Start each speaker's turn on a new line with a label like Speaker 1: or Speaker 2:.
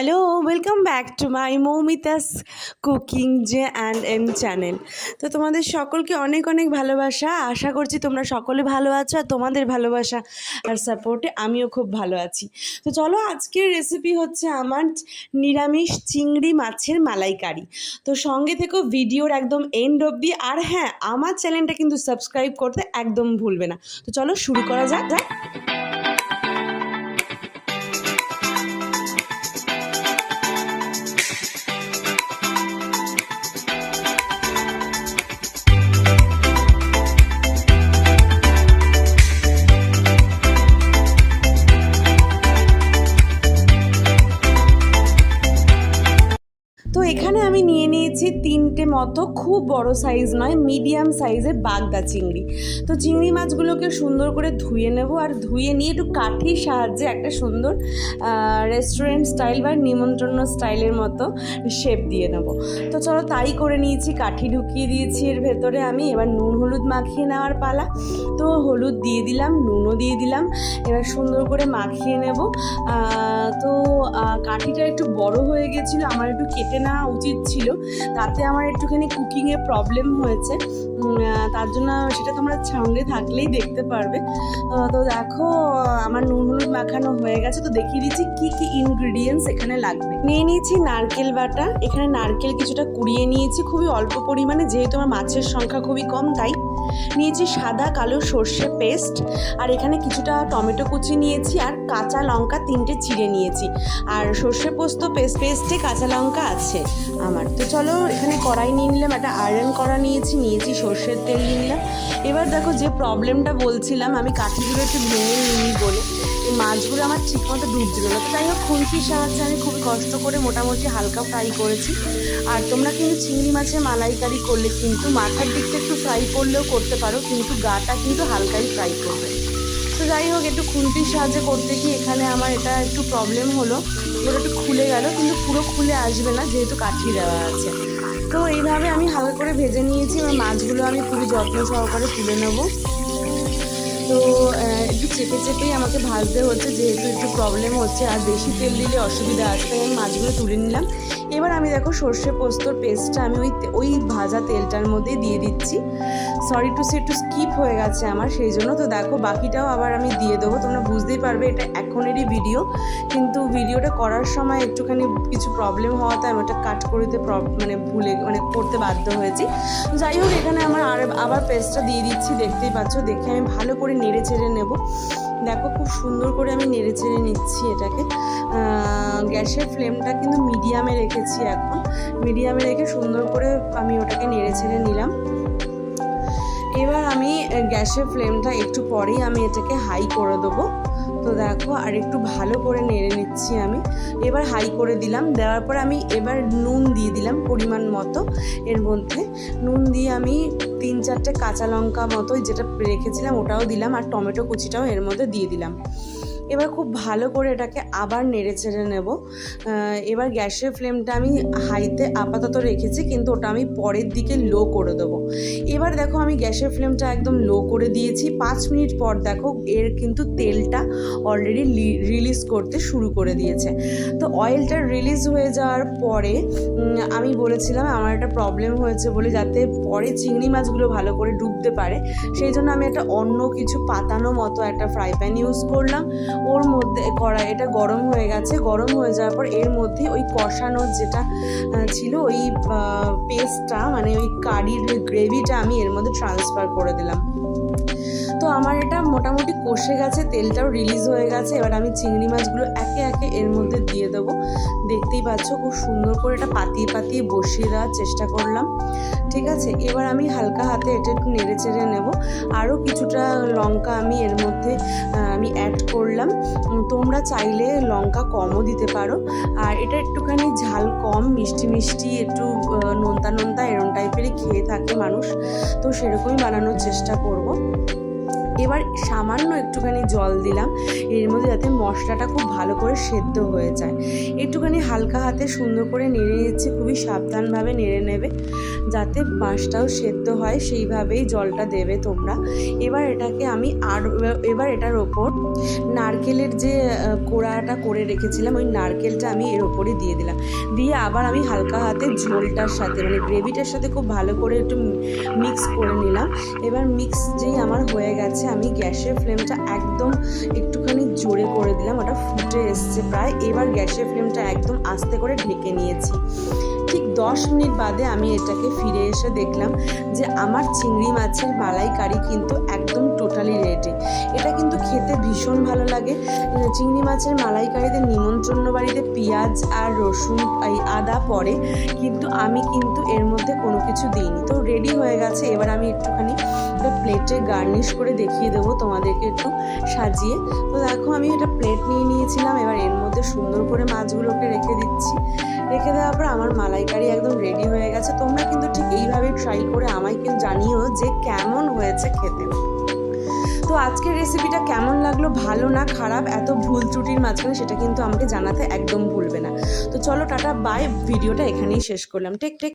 Speaker 1: Hello welcome back to my Moumita's cooking J and M channel তো তোমাদের সকলকে অনেক অনেক ভালোবাসা। আশা করছি তোমরা সকলে ভালো আছো আর তোমাদের ভালোবাসা আর সাপোর্টে আমিও খুব ভালো আছি। তো চলো আজকের রেসিপি হচ্ছে আমার নিরামিষ চিংড়ি মাছের মালাইকারি। তো সঙ্গে থেকেও ভিডিওর একদম এন্ড অবধি। আর হ্যাঁ আমার চ্যানেলটা কিন্তু সাবস্ক্রাইব করতে একদম ভুলবে না। তো চলো শুরু করা যাক যাক। এখানে আমি নিয়ে নিয়েছি তিনটে মতো, খুব বড় সাইজ নয় মিডিয়াম সাইজের বাগদা চিংড়ি। তো চিংড়ি মাছগুলোকে সুন্দর করে ধুয়ে নেব আর ধুয়ে নিয়ে একটু কাঠির সাহায্যে একটা সুন্দর রেস্টুরেন্ট স্টাইল বা নিমন্ত্রণ স্টাইলের মতো শেপ দিয়ে নেব। তো চলো তাই করে নিয়েছি, কাঠি ঢুকিয়ে দিয়েছি এর ভেতরে আমি। এবার নুন, হলুদ মাখিয়ে নেওয়ার পালা। তো হলুদ দিয়ে দিলাম, নুনও দিয়ে দিলাম। এবার সুন্দর করে মাখিয়ে নেব। তো কাঠিটা একটু বড় হয়ে গেছিল, আমার একটু কেটে নেওয়া উচিত ছিল। তাতে আমার একটুখানি কুকিংয়ে প্রবলেম হয়েছে। তার জন্য সেটা তোমরা সঙ্গে থাকলেই দেখতে পারবে। তো দেখো, আমার নুন হলুদ মাখানো হয়ে গেছে, তো দেখিয়ে দিচ্ছি কি কি ইনগ্রিডিয়েন্টস এখানে লাগবে। নিয়ে নিয়েছি নারকেল বাটা, এখানে নারকেল কিছুটা কুড়িয়ে নিয়েছি, খুবই অল্প পরিমাণে, যেহেতু আমার মাছের সংখ্যা খুবই কম, তাই। নিয়েছি সাদা কালো সর্ষে পেস্ট, আর এখানে কিছুটা টমেটো কুচি নিয়েছি, আর কাঁচা লঙ্কা তিনটে চিড়ে নিয়েছি। আর সর্ষে পোস্ত পেস্ট, পেস্টে কাঁচা লঙ্কা আছে আমার। তো চলো, এখানে কড়াই নিয়ে নিলাম, একটা আয়রন কড়া নিয়েছি নিয়েছি সর্ষের তেল নিলাম। এবার দেখো যে প্রবলেমটা বলছিলাম, আমি কাঠিগুলো একটু ভেঙে নিই বলে। এই মাছগুলো আমার ঠিকমতো ডুবছিল না। তো যাই হোক খুন্তির সাহায্যে আমি খুবই কষ্ট করে মোটামুটি হালকা ফ্রাই করেছি। আর তোমরা কিন্তু চিংড়ি মাছের মালাইকারি করলে কিন্তু মাথার দিকটা একটু ফ্রাই করলেও করতে পারো, কিন্তু গাটা কিন্তু হালকাই ফ্রাই করবে। তো যাই হোক, একটু খুন্তির সাহায্যে করতে গিয়ে এখানে আমার এটা একটু প্রবলেম হলো। ওটা একটু খুলে গেল, কিন্তু পুরো খুলে আসবে না, যেহেতু কাঠি দেওয়া আছে। তো এইভাবে আমি হালকা করে ভেজে নিয়েছি। এবার মাছগুলো আমি খুবই যত্ন সহকারে তুলে নেব। তো একটু চেপে চেপেই আমাকে ভাজতে হচ্ছে, যেহেতু একটু প্রবলেম হচ্ছে, আর বেশি তেল দিলে অসুবিধা আছে, তাই আমি মাছগুলো তুলে নিলাম। এবার আমি দেখো সর্ষে পোস্তর পেস্টটা আমি ওই ওই ভাজা তেলটার মধ্যে দিয়ে দিচ্ছি। সরি টু সে একটু স্কিপ হয়ে গেছে আমার, সেই জন্য। তো দেখো বাকিটাও আবার আমি দিয়ে দেবো, তোমরা বুঝতেই পারবে, এটা এখনেরই ভিডিও কিন্তু ভিডিওটা করার সময় একটুখানি কিছু প্রবলেম হওয়াতে আমি ওটা কাট করে দিতে মানে ভুলে মানে করতে বাধ্য হয়েছি। যাই হোক, এখানে আমার আর আবার পেস্টটা দিয়ে দিচ্ছি, দেখতেই পাচ্ছ। দেখে আমি ভালো করে নেড়ে চেড়ে নেব। দেখো খুব সুন্দর করে আমি নেড়ে চেড়ে নিচ্ছি এটাকে। গ্যাসের ফ্লেমটা কিন্তু মিডিয়ামে রেখেছি এখন। মিডিয়ামে রেখে সুন্দর করে আমি ওটাকে নেড়ে ছেড়ে নিলাম। এবার আমি গ্যাসের ফ্লেমটা একটু পরেই আমি এটাকে হাই করে দেবো। তো দেখো, আর একটু ভালো করে নেড়ে নিচ্ছি আমি। এবার হাই করে দিলাম, দেওয়ার পর আমি এবার নুন দিয়ে দিলাম পরিমাণ মতো এর মধ্যে। নুন দিয়ে আমি তিন চারটে কাঁচা লঙ্কা মতো যেটা রেখেছিলাম ওটাও দিলাম, আর টমেটো কুচিটাও এর মধ্যে দিয়ে দিলাম। এবার খুব ভালো করে এটাকে আবার নেড়ে চেড়ে নেব। এবার গ্যাসের ফ্লেমটা আমি হাইতে আপাতত রেখেছি, কিন্তু ওটা আমি পরের দিকে লো করে দেবো। এবার দেখো আমি গ্যাসের ফ্লেমটা একদম লো করে দিয়েছি। পাঁচ মিনিট পর দেখো এর কিন্তু তেলটা অলরেডি রিলিজ করতে শুরু করে দিয়েছে। তো অয়েলটা রিলিজ হয়ে যাওয়ার পরে আমি বলেছিলাম, আমার একটা প্রবলেম হয়েছে বলে যাতে পরে চিংড়ি মাছগুলো ভালো করে ডুবতে পারে। সেই জন্য আমি একটা অন্য কিছু পাতানো মতো একটা ফ্রাই প্যান ইউজ করলাম। ওর মধ্যে করা এটা গরম হয়ে গেছে। গরম হয়ে যাওয়ার পর এর মধ্যে ওই কষানো যেটা ছিল ওই পেস্টটা মানে ওই কারির গ্রেভিটা আমি এর মধ্যে ট্রান্সফার করে দিলাম। তো আমার এটা মোটামুটি কষে গেছে, তেলটাও রিলিজ হয়ে গেছে। এবার আমি চিংড়ি মাছগুলো একে একে এর মধ্যে দিয়ে দেবো। দেখতেই পাচ্ছ খুব সুন্দর করে এটা পাতিয়ে পাতিয়ে বসিয়ে দেওয়ার চেষ্টা করলাম। ঠিক আছে, এবার আমি হালকা হাতে এটা একটু নেড়ে চেড়ে নেব। আরও কিছুটা লঙ্কা আমি এর মধ্যে আমি অ্যাড করলাম। তোমরা চাইলে লঙ্কা কমও দিতে পারো। আর এটা একটুখানি ঝাল কম, মিষ্টি মিষ্টি, একটু নোনতা নোনতা এরম টাইপেরই খেয়ে থাকে মানুষ। তো সেরকমই বানানোর চেষ্টা করব। এবার সামান্য একটুখানি জল দিলাম, এর মধ্যে যাতে মশলাটা খুব ভালো করে সেদ্ধ হয়ে যায়। একটুখানি হালকা হাতে সুন্দর করে নেড়ে নিচ্ছি, খুবই সাবধানভাবে নেড়ে নেবে, যাতে মাছটাও সেদ্ধ হয়, সেইভাবেই জলটা দেবে তোমরা। এবার এটাকে আমি আর, এবার এটার ওপর নারকেলের যে কোড়াটা করে রেখেছিলাম, ওই নারকেলটা আমি এর ওপরে দিয়ে দিলাম। দিয়ে আবার আমি হালকা হাতে ঝোলটার সাথে মানে গ্রেভিটার সাথে খুব ভালো করে একটু মিক্স করে নিলাম। এবার মিক্স যেই আমার হয়ে গেছে আমি গ্যাসের ফ্লেমটা একদম একটুখানি জোরে করে দিলাম, ওটা ফুটে এসছে প্রায়। এবার গ্যাসের ফ্লেমটা একদম আস্তে করে ঢেকে নিয়েছি। ঠিক দশ মিনিট বাদে আমি এটাকে ফিরে এসে দেখলাম যে আমার চিংড়ি মাছের মালাইকারি কিন্তু একদম টোটালি রেডি এটা কিন্তু খেতে ভীষণ ভালো লাগে। চিংড়ি মাছের মালাইকারিতে নিমন্ত্রণ বাড়িতে পেঁয়াজ আর রসুন আদা পড়ে, কিন্তু আমি কিন্তু এর মধ্যে কোনো কিছু দিইনি। তো রেডি হয়ে গেছে। এবার আমি একটুখানি একটা প্লেটে গার্নিশ করে দেখিয়ে দেবো তোমাদেরকে একটু সাজিয়ে। তো দেখো, আমি এটা প্লেট নিয়ে নিয়েছিলাম, এবার এর মধ্যে সুন্দর করে মাছগুলোকে রেখে দিচ্ছি। রেখে দেওয়ার পর আমার মালাইকারি একদম রেডি হয়ে গেছে। তোমরা কিন্তু ঠিক এইভাবে ট্রাই করে আমায় কিন্তু জানিও যে কেমন হয়েছে খেতে। তো আজকের রেসিপিটা কেমন লাগল? ভালো না খারাপ? এত ভুল ত্রুটির মাঝখানে সেটা কিন্তু আমাকে জানাতে একদম ভুলবে না। তো চলো টাটা বাই ভিডিওটা এখানেই শেষ করলাম। Take take.